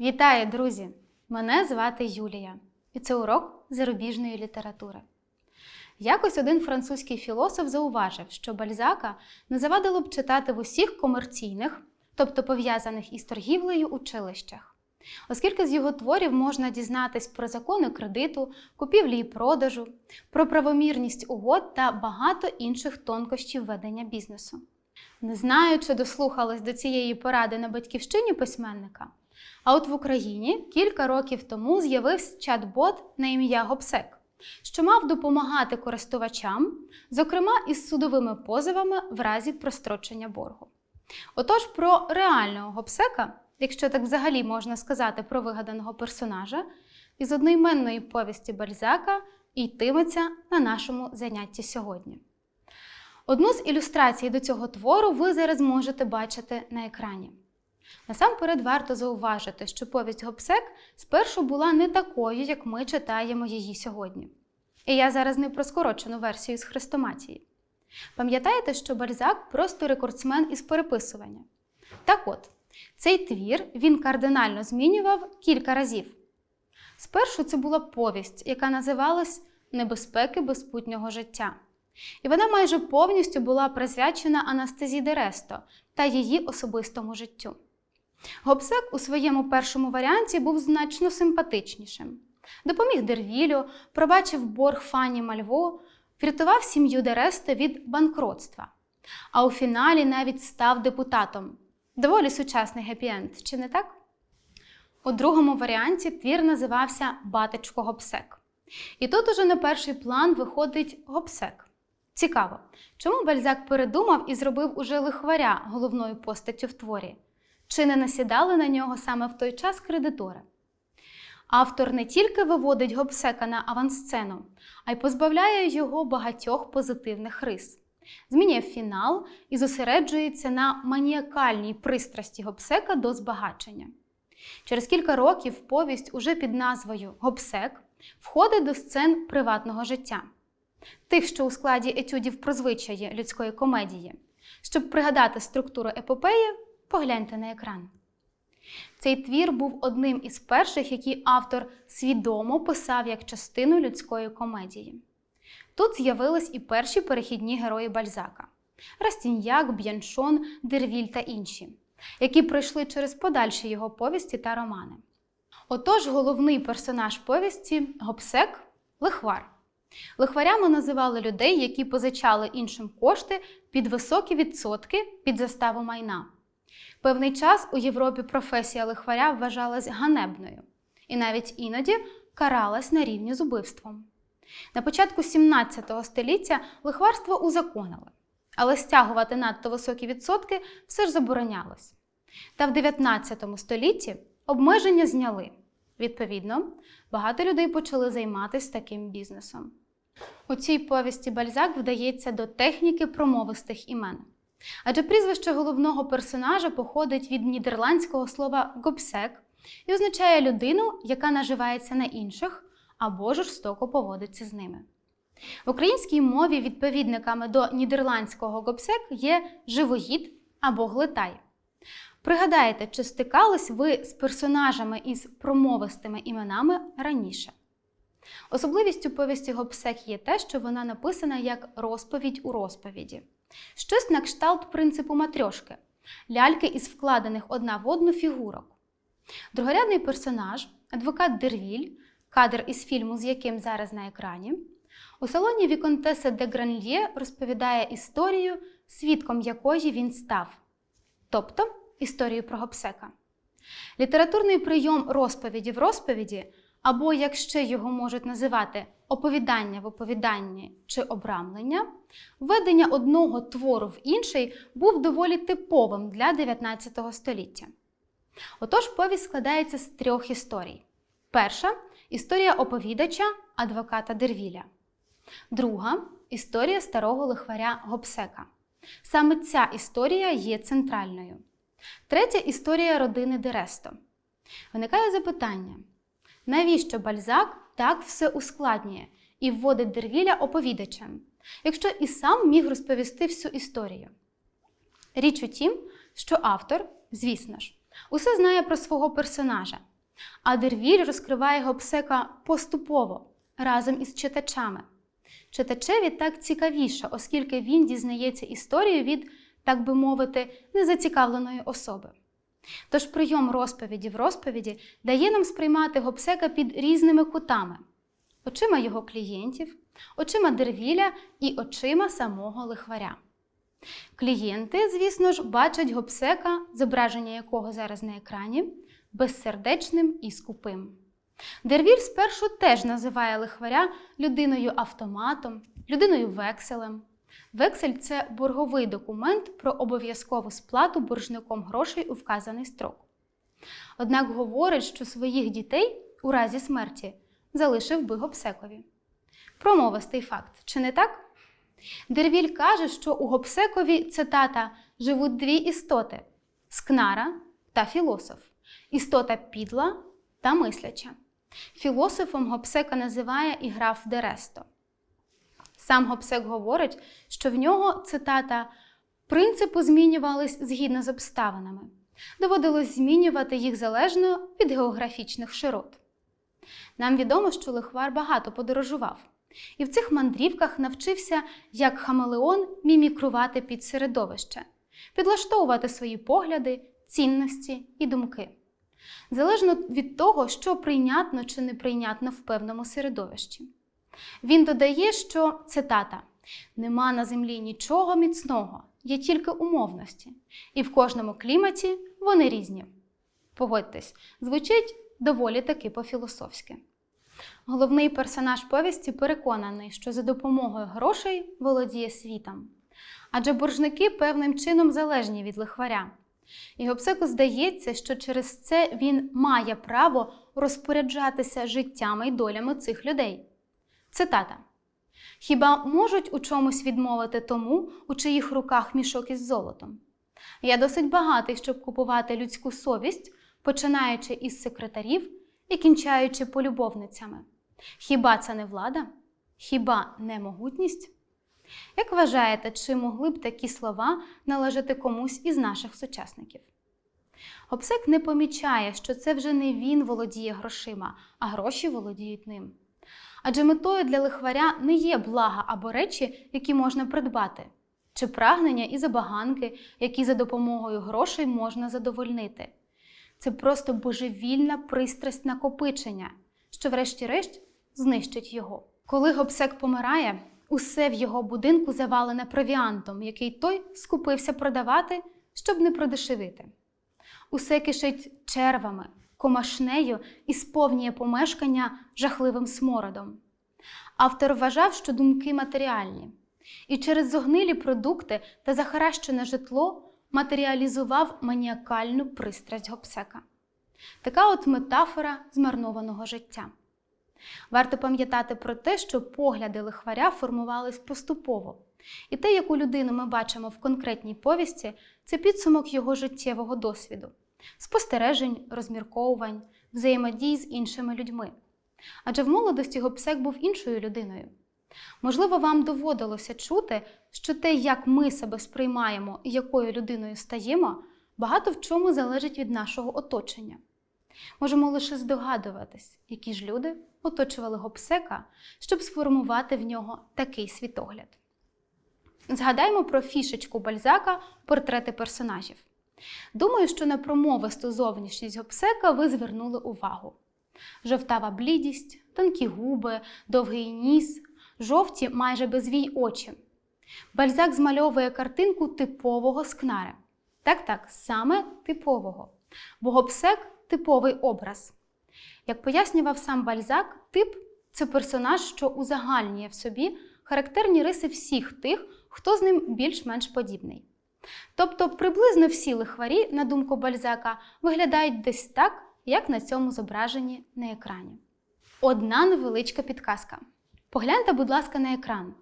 Вітаю, друзі! Мене звати Юлія, і це урок зарубіжної літератури. Якось один французький філософ зауважив, що Бальзака не завадило б читати в усіх комерційних, тобто пов'язаних із торгівлею училищах, оскільки з його творів можна дізнатись про закони кредиту, купівлі і продажу, про правомірність угод та багато інших тонкощів ведення бізнесу. Не знаю, чи дослухались до цієї поради на батьківщині письменника. А от в Україні кілька років тому з'явився чат-бот на ім'я Гобсек, що мав допомагати користувачам, зокрема із судовими позовами в разі прострочення боргу. Отож, про реального гобсека, якщо так взагалі можна сказати про вигаданого персонажа, із одноіменної повісті Бальзака йтиметься на нашому занятті сьогодні. Одну з ілюстрацій до цього твору ви зараз можете бачити на екрані. Насамперед варто зауважити, що повість Гобсек спершу була не такою, як ми читаємо її сьогодні. І я зараз не про скорочену версію з хрестоматії. Пам'ятаєте, що Бальзак просто рекордсмен із переписування? Так от, цей твір він кардинально змінював кілька разів. Спершу це була повість, яка називалась Небезпеки безпутнього життя. І вона майже повністю була присвячена Анастезі Дересто та її особистому життю. Гобсек у своєму першому варіанті був значно симпатичнішим. Допоміг Дервілю, пробачив борг Фані Мальво, врятував сім'ю Дересто від банкротства. А у фіналі навіть став депутатом. Доволі сучасний гепі-енд, чи не так? У другому варіанті твір називався Батечко Гобсек. І тут уже на перший план виходить Гобсек. Цікаво, чому Бальзак передумав і зробив уже лихваря головною постаттю в творі? Чи не насідали на нього саме в той час кредитори? Автор не тільки виводить Гобсека на авансцену, а й позбавляє його багатьох позитивних рис. Змінює фінал і зосереджується на маніакальній пристрасті Гобсека до збагачення. Через кілька років повість уже під назвою Гобсек входить до сцен приватного життя, тих, що у складі етюдів про звичаї людської комедії. Щоб пригадати структуру епопеї, погляньте на екран. Цей твір був одним із перших, який автор свідомо писав як частину людської комедії. Тут з'явились і перші перехідні герої Бальзака: Растіньяк, Б'яншон, Дервіль та інші, які пройшли через подальші його повісті та романи. Отож, головний персонаж повісті Гобсек лихвар. Лихварями називали людей, які позичали іншим кошти під високі відсотки під заставу майна. Певний час у Європі професія лихваря вважалась ганебною і навіть іноді каралась на рівні з убивством. На початку 17 століття лихварство узаконили, але стягувати надто високі відсотки все ж заборонялось. Та в 19 столітті обмеження зняли. Відповідно, багато людей почали займатися таким бізнесом. У цій повісті Бальзак вдається до техніки промовистих імен. Адже прізвище головного персонажа походить від нідерландського слова гобсек і означає людину, яка наживається на інших або жорстоко поводиться з ними. В українській мові відповідниками до нідерландського гобсек є живоїд або глитай. Пригадайте, чи стикались ви з персонажами із промовистими іменами раніше? Особливістю повісті Гобсек є те, що вона написана як розповідь у розповіді. Щось на кшталт принципу матрьошки ляльки із вкладених одна в одну фігурок. Другорядний персонаж, адвокат Дервіль, кадр із фільму, з яким зараз на екрані, у салоні Віконтеса де Гранлє розповідає історію, свідком якої він став, тобто історію про Гобсека. Літературний прийом розповіді в розповіді, або, як ще його можуть називати, оповідання в оповіданні чи обрамлення, введення одного твору в інший був доволі типовим для 19 століття. Отож, повість складається з трьох історій. Перша історія оповідача, адвоката Дервіля. Друга історія старого лихваря Гобсека. Саме ця історія є центральною. Третя історія родини Дересто. Виникає запитання: навіщо Бальзак так все ускладнює і вводить Дервіля оповідачем, якщо і сам міг розповісти всю історію? Річ у тім, що автор, звісно ж, усе знає про свого персонажа, а Дервіль розкриває Гобсека поступово разом із читачами. Читачеві так цікавіше, оскільки він дізнається історію від, так би мовити, незацікавленої особи. Тож прийом розповіді в розповіді дає нам сприймати Гобсека під різними кутами: очима його клієнтів, очима Дервіля і очима самого лихваря. Клієнти, звісно ж, бачать Гобсека, зображення якого зараз на екрані, безсердечним і скупим. Дервіль спершу теж називає лихваря людиною автоматом, людиною векселем. Вексель це борговий документ про обов'язкову сплату боржником грошей у вказаний строк. Однак говорить, що своїх дітей у разі смерті залишив би Гобсекові. Промовистий факт, чи не так? Дервіль каже, що у Гобсекові цитата живуть дві істоти скнара та філософ, істота підла та мисляча. Філософом Гобсека називає і граф Дересто. Сам Гобсек говорить, що в нього цитата принципи змінювались згідно з обставинами. Доводилось змінювати їх залежно від географічних широт. Нам відомо, що лихвар багато подорожував, і в цих мандрівках навчився, як хамелеон, мімікрувати під середовище, підлаштовувати свої погляди, цінності і думки. Залежно від того, що прийнятно чи неприйнятно в певному середовищі. Він додає, що цитата: нема на землі нічого міцного, є тільки умовності, і в кожному кліматі вони різні. Погодьтесь, звучить доволі таки по-філософськи. Головний персонаж повісті переконаний, що за допомогою грошей володіє світом. Адже боржники певним чином залежні від лихваря. І Гобсеку здається, що через це він має право розпоряджатися життями й долями цих людей. Цитата: Хіба можуть у чомусь відмовити тому, у чиїх руках мішок із золотом? Я досить багатий, щоб купувати людську совість, починаючи із секретарів і кінчаючи полюбовницями. Хіба це не влада? Хіба не могутність? Як вважаєте, чи могли б такі слова належати комусь із наших сучасників? Гобсек не помічає, що це вже не він володіє грошима, а гроші володіють ним. Адже метою для лихваря не є блага або речі, які можна придбати, чи прагнення і забаганки, які за допомогою грошей можна задовольнити. Це просто божевільна пристрасть накопичення, що, врешті-решт, знищить його. Коли Гобсек помирає, усе в його будинку завалене провіантом, який той скупився продавати, щоб не продешевити. Усе кишить червами, комашнею і сповнює помешкання жахливим смородом. Автор вважав, що думки матеріальні, і через зогнилі продукти та захаращене житло матеріалізував маніакальну пристрасть Гобсека. Така от метафора змарнованого життя. Варто пам'ятати про те, що погляди лихваря формувались поступово, і те, яку людину ми бачимо в конкретній повісті, це підсумок його життєвого досвіду, спостережень, розмірковувань, взаємодій з іншими людьми. Адже в молодості Гобсек був іншою людиною. Можливо, вам доводилося чути, що те, як ми себе сприймаємо і якою людиною стаємо, багато в чому залежить від нашого оточення. Можемо лише здогадуватись, які ж люди оточували Гобсека, щоб сформувати в нього такий світогляд. Згадаймо про фішечку Бальзака портрети персонажів. Думаю, що на промовисту зовнішність Гобсека ви звернули увагу. Жовтава блідість, тонкі губи, довгий ніс, жовті майже безвій очі. Бальзак змальовує картинку типового скнари. Так, так, саме типового. Бо Гобсек типовий образ. Як пояснював сам Бальзак, тип це персонаж, що узагальнює в собі характерні риси всіх тих, хто з ним більш-менш подібний. Тобто приблизно всі лихварі, на думку Бальзака, виглядають десь так, як на цьому зображенні на екрані. Одна невеличка підказка. Погляньте, будь ласка, на екран.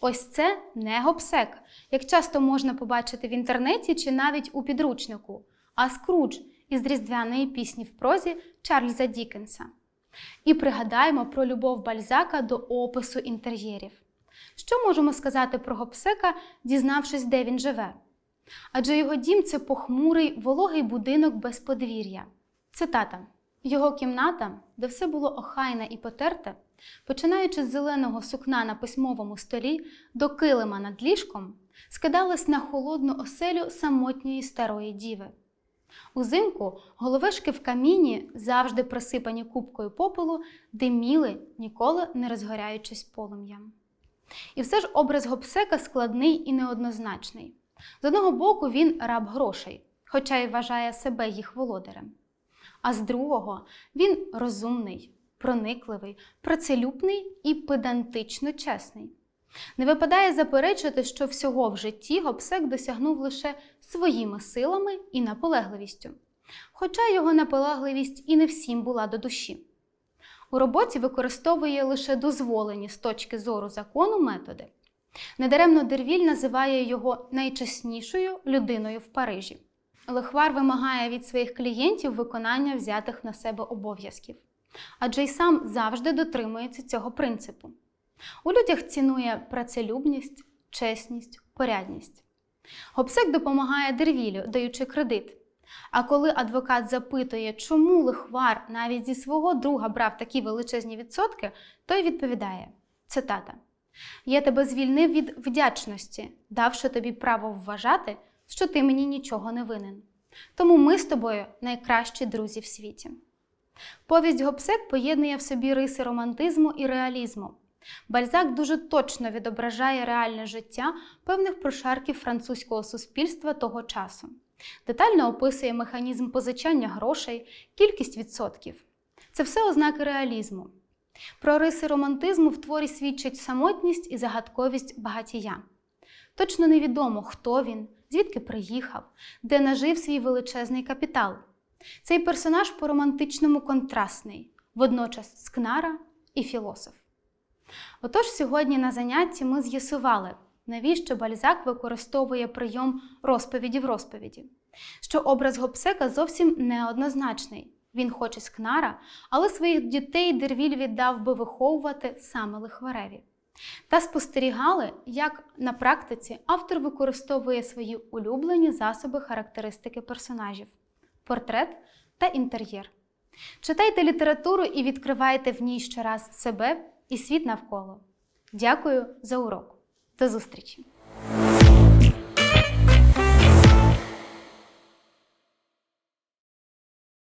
Ось це не гобсек, як часто можна побачити в інтернеті чи навіть у підручнику, а скрудж із різдвяної пісні в прозі Чарльза Дікенса. І пригадаємо про любов Бальзака до опису інтер'єрів. Що можемо сказати про гобсека, дізнавшись, де він живе? Адже його дім це похмурий, вологий будинок без подвір'я. Цитата. Його кімната, де все було охайне і потерте, починаючи з зеленого сукна на письмовому столі до килима над ліжком, скидалась на холодну оселю самотньої старої діви. Узимку головешки в каміні, завжди присипані купкою попелу, диміли, ніколи не розгоряючись полум'ям. І все ж образ гопсека складний і неоднозначний. З одного боку, він раб грошей, хоча й вважає себе їх володарем. А з другого, він розумний, проникливий, працелюбний і педантично чесний. Не випадає заперечити, що всього в житті Гобсек досягнув лише своїми силами і наполегливістю, хоча його наполегливість і не всім була до душі. У роботі використовує лише дозволені з точки зору закону методи. Недаремно Дервіль називає його найчеснішою людиною в Парижі. Лихвар вимагає від своїх клієнтів виконання взятих на себе обов'язків, адже й сам завжди дотримується цього принципу. У людях цінує працелюбність, чесність, порядність. Гобсек допомагає Дервілю, даючи кредит. А коли адвокат запитує, чому лихвар навіть зі свого друга брав такі величезні відсотки, той відповідає: цитата: Я тебе звільнив від вдячності, давши тобі право вважати, що ти мені нічого не винен. Тому ми з тобою найкращі друзі в світі. Повість Гобсек поєднує в собі риси романтизму і реалізму. Бальзак дуже точно відображає реальне життя певних прошарків французького суспільства того часу. Детально описує механізм позичання грошей, кількість відсотків. Це все ознаки реалізму. Про риси романтизму в творі свідчить самотність і загадковість багатія. Точно невідомо, хто він, звідки приїхав, де нажив свій величезний капітал. Цей персонаж по-романтичному контрастний, водночас скнара і філософ. Отож, сьогодні на занятті ми з'ясували, навіщо Бальзак використовує прийом розповіді в розповіді, що образ Гобсека зовсім неоднозначний. Він хоче скнара, але своїх дітей Дервіль віддав би виховувати саме лихвареві. Та спостерігали, як на практиці автор використовує свої улюблені засоби характеристики персонажів портрет та інтер'єр. Читайте літературу і відкривайте в ній щораз себе і світ навколо. Дякую за урок. До зустрічі!